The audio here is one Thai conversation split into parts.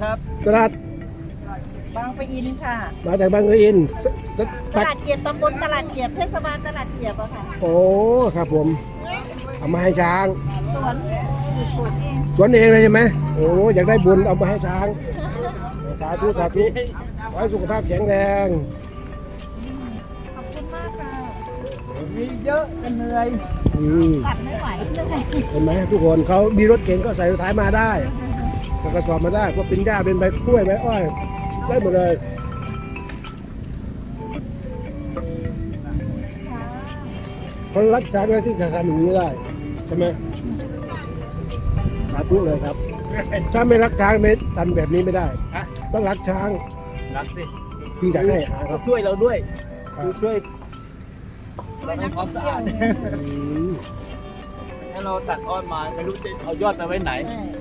ครับตลาดบางปะอินค่ะมาจากบางกะอินตตตปักลาดเกียรติตำบลตลาดเกียรติเทศบาลตลาดเกียรติอะค่ะโอ้ครับผมเอามาให้ช้างสวนอยู่สวนเอง สวนเองเลยใช่ไหมโอ้อยากได้บุญเอามาให้ช้างสาธุสาธุขอให้สุขภาพแข็งแรงขอบคุณมากค่ะมีเยอะกันเหนื่อย อืม ตัดไม่ไหวเลยเห็นไหมทุกคนเขามีรถเก๋งก็ใส่ท้ายมาได้ ก็กระสอบมาได้ก็เป็นหญ้าเป็นใบกล้วยใบอ้อย ได้หมดเลยเขารักช้างนะที่จะทำอย่างนี้ได้ใช่ไหมสาธุเลยครับ ถ้าไม่รักช้างไม่ทำแบบนี้ไม่ได้ ฮะ ต้องรักช้างรักสิที่จะให้อาหารครับ ช่วยเราด้วยครับช่วยเราทำความสะอาดอืม ถ้าเราตัดอ้อนมาไม่รู้จะเอายอดไปไว้ไหน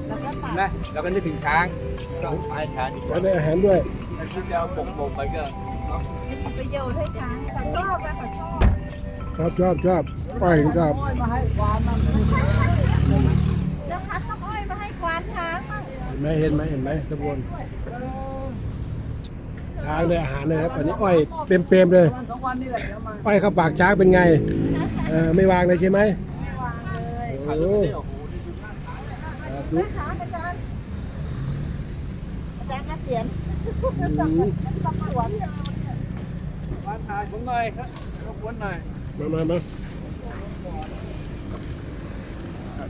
แล้วก็ตัดนะเราก็นึกถึงช้างก็ไปช้างดีกแล้ว่า วได้อาหารด้วยถ้าคิดจะเอาปกปกไปก็เนาะมีประโยชน์ให้ช้างแต่ชอบอะค่ะชอบชอบชอบชอบอ้อยชอบอ้อยมาให้ความมันเจ้าพัดต้องอ้อยมาให้ควานช้างมั่งเห็นไหมเห็นไหมเห็นไหมทุกคนช้างได้อาหารเลยครับตอนนี้อ้อยเต็มๆเลยวันสองวันนี่แหละเดี๋ยวมาอ้อยเข้าปากช้างเป็นไงเออไม่วางเลยใช่ไหมไม่วาง เลยขาดโอ้ลูกนี่โอ้โหนี่คือสาธุช้างอาจารย์อาจารย์เกษียณอืมตำรวจวานถ่ายผมหน่อยครับรบกวนหน่อยมามามา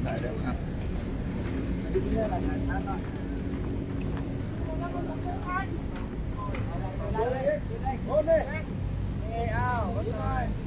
ถ่ายได้ครับโอ้ยเอ้ยเอาไว้หน่อยมา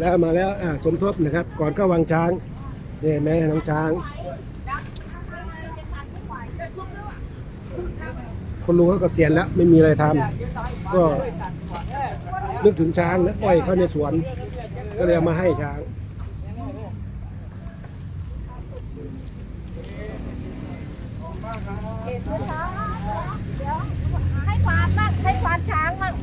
แล้วมาแล้วอ่าสมทบนะครับ ก่อนเข้าวังช้างนี่เห็นไหมน้องช้าง คนลุงเขาเกษียณแล้วไม่มีอะไรทำก็นึกถึงช้างและอ้อยเข้าในสวน ก็เลยมาให้ช้าง เห็นไหมช้างเดี๋ยวให้ควานมั่งให้ควานช้างมั่ง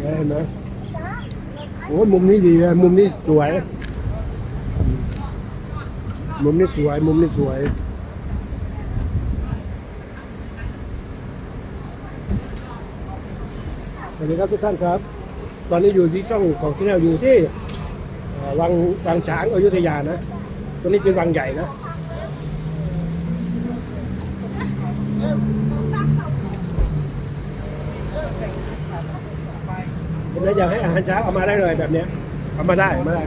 เห็นไหมโอ้มุมนี้ดีเลยมุมนี้สวย มุมนี้สวย มุมนี้สวยสวัสดีครับทุกท่านครับ ตอนนี้อยู่ที่ช่องของที่เราอยู่ที่ วังวังช้างอยุธยานะตัวนี้เป็นวังใหญ่นะเห็นไหมอยากให้อาหารช้างเอามาได้เลยแบบเนี้ยเอามาได้เอามาได้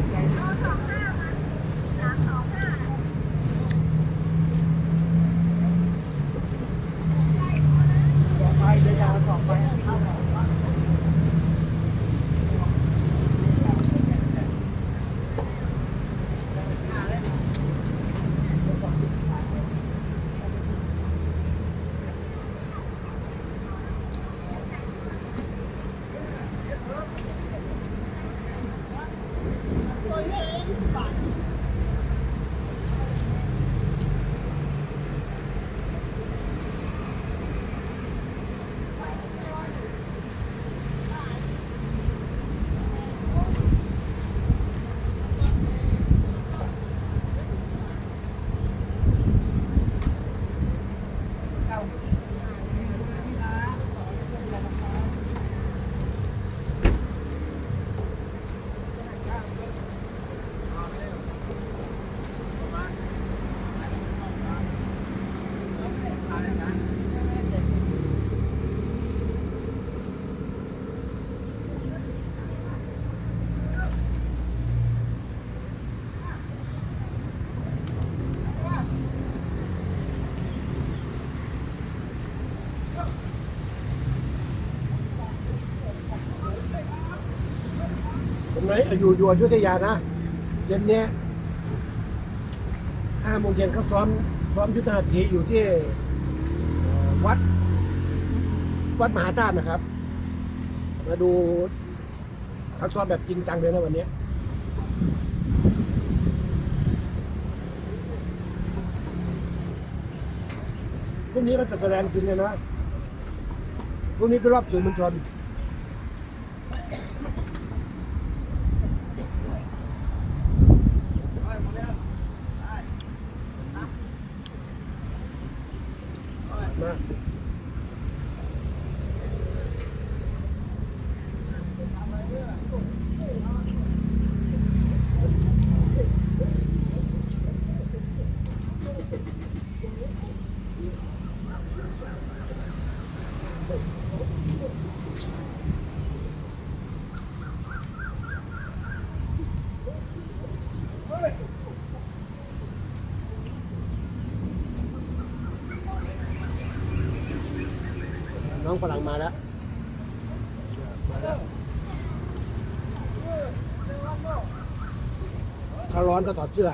อยู่อยู่อยุธยานะเย็นเนี้ยห้าโมงเย็นเขาซ้อมซ้อมยุทธหัตถีอยู่ที่เอ่อวัด วัดมหาธาตุนะครับ มาดูเขาซ้อมแบบจริงจังเลยนะวันเนี้ย พรุ่งนี้ก็จะแสดงจริงเลยนะ พรุ่งนี้เป็นรอบสื่อมวลชน มาน้ องฝรั่งมาแล้วมาแล้วถ้าร้อนก็ถอดเสื้อ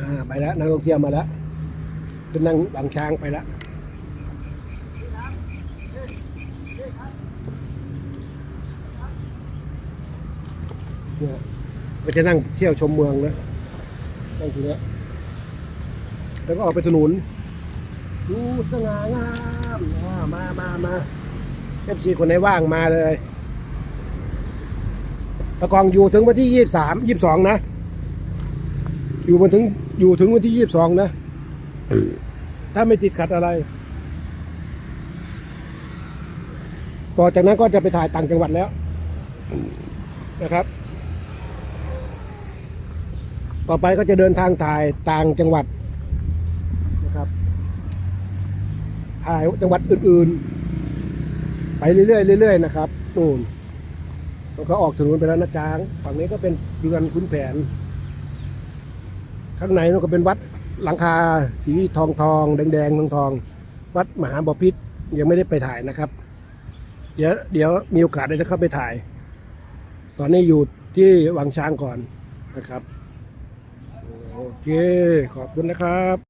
อ่า ไปแล้วนักท่องเที่ยวมาแล้วขึ้นนั่งหลังช้างไปแล้วเนี่ยก็จะนั่งเที่ยวชมเมืองนะนั่งทีเนี้แล้วก็ออกไปถนนดูสง่างามมามามาเอฟซีคนไหนว่างมาเลยตะกองอยู่ถึงวันที่ยี่สามยี่สองนะ อยู่มาถึง อยู่ถึงวันที่ยี่สิบสองนะ ถ้าไม่ติดขัดอะไร ต่อจากนั้นก็จะไปถ่ายต่างจังหวัดแล้วนะครับ ต่อไปก็จะเดินทางถ่ายต่างจังหวัดนะครับถ่ายจังหวัดอื่น ๆ ไปเรื่อยๆเรื่อยๆนะครับนู่นแล้วก็ออกถนนไปแล้วนะช้าง ฝั่งนี้ก็เป็นเรือนขุนแผน ข้างในนั่นก็เป็นวัดหลังคาสีทองทองแดงแดงทองทองวัดมหาบพิษยังไม่ได้ไปถ่ายนะครับ เดี๋ยวเดี๋ยวมีโอกาสได้จะเข้าไปถ่าย ตอนนี้อยู่ที่วังช้างก่อนนะครับ โอเค ขอบคุณนะครับ